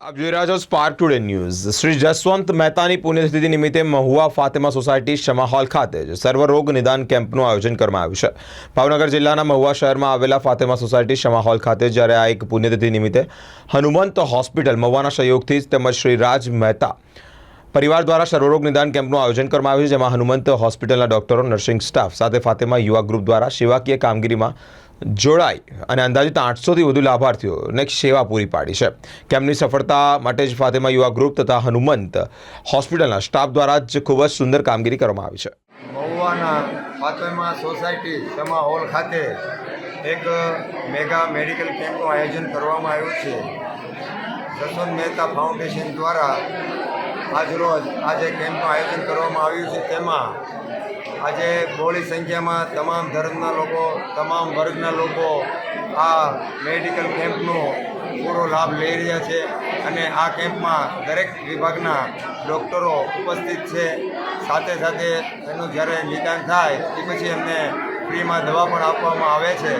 આપ જોઈ રહ્યા છો spark today news Shri Jaswant મહેતાની પુણ્યતિથિ નિમિત્તે મહુવા ફાતેમા સોસાયટી શમા હોલ ખાતે સર્વરોગ નિદાન કેમ્પનું આયોજન કરવામાં આવ્યું છે. ભાવનગર જિલ્લાના મહુવા શહેરમાં આવેલા ફાતેમા સોસાયટી શમા હોલ ખાતે જ્યારે આ એક પુણ્યતિથિ નિમિત્તે હનુમંત હોસ્પિટલ મહુવાના સહયોગથી તેમજ શ્રી રાજ મહેતા પરિવાર દ્વારા સર્વરોગ નિદાન કેમ્પનું આયોજન કરવામાં આવ્યું છે, જેમાં હનુમંત હોસ્પિટલના ડોક્ટરો, નર્સિંગ સ્ટાફ સાથે ફાતેમા યુવા ગ્રુપ દ્વારા સેવાકીય કામગીરીમાં જોડાઈ અને અંદાજિત આઠસોથી વધુ લાભાર્થીઓને સેવા પૂરી પાડી છે. કેમ્પની સફળતા માટે જ ફાતેમા યુવા ગ્રુપ તથા હનુમંત હોસ્પિટલના સ્ટાફ દ્વારા જ ખૂબ જ સુંદર કામગીરી કરવામાં આવી છે. મહુવાના ફાતેમા સોસાયટી સમા હોલ ખાતે એક મેગા મેડિકલ કેમ્પનું આયોજન કરવામાં આવ્યું છે. જસવંત મહેતા ફાઉન્ડેશન દ્વારા આજરોજ આજે કેમ્પનું આયોજન કરવામાં આવ્યું છે. તેમાં આજે બહોળી સંખ્યામાં તમામ ધર્મના લોકો, તમામ વર્ગના લોકો આ મેડિકલ કેમ્પનો પૂરો લાભ લઈ રહ્યા છે અને આ કેમ્પમાં દરેક વિભાગના ડૉક્ટરો ઉપસ્થિત છે. સાથે સાથે એનું જ્યારે નિદાન થાય, એ પછી એમને ફ્રીમાં દવા પણ આપવામાં આવે છે.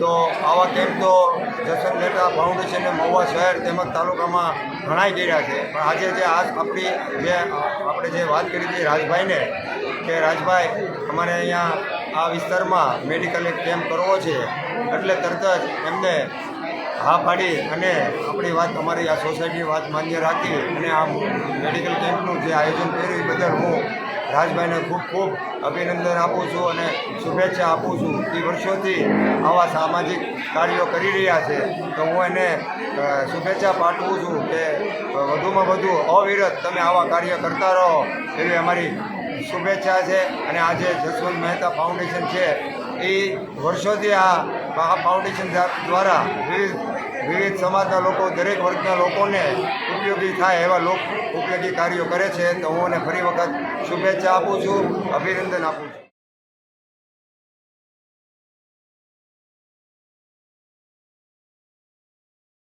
તો આવા કેમ્પ તો જસન મહેતા ફાઉન્ડેશન મહુવા શહેર તેમજ તાલુકામાં ઘણાય કર્યા છે. પણ આજે જે આ આપણી જે આપણે જે વાત કરી હતી રાજભાઈને, કે રાજભાઈ, અમારે અહીંયા આ વિસ્તારમાં મેડિકલ એક કેમ્પ કરવો છે. એટલે તરત જ એમને હા, પાડી અને આપણી વાત અમારી આ સોસાયટીની વાત માન્ય રાખી અને આ મેડિકલ કેમ્પનું જે આયોજન કર્યું, એ બદલ હું રાજભાઈને ખૂબ ખૂબ અભિનંદન આપું છું અને શુભેચ્છા આપું છું. એ વર્ષોથી આવા સામાજિક કાર્યો કરી રહ્યા છે. તો હું એને શુભેચ્છા પાઠવું છું કે વધુમાં વધુ અવિરત તમે આવા કાર્ય કરતા રહો, એવી અમારી શુભેચ્છા છે અને આજે જસવંત મહેતા ફાઉન્ડેશન છે. એ વર્ષોથી આ ફાઉન્ડેશન દ્વારા વિવિધ વિવિધ સમાજના લોકો, દરેક વર્ગના લોકોને ઉપયોગી થાય એવા લોક, ઉપયોગી કાર્યો કરે છે. તો હું એને ફરી વખત શુભેચ્છા આપું છું, અભિનંદન આપું છું.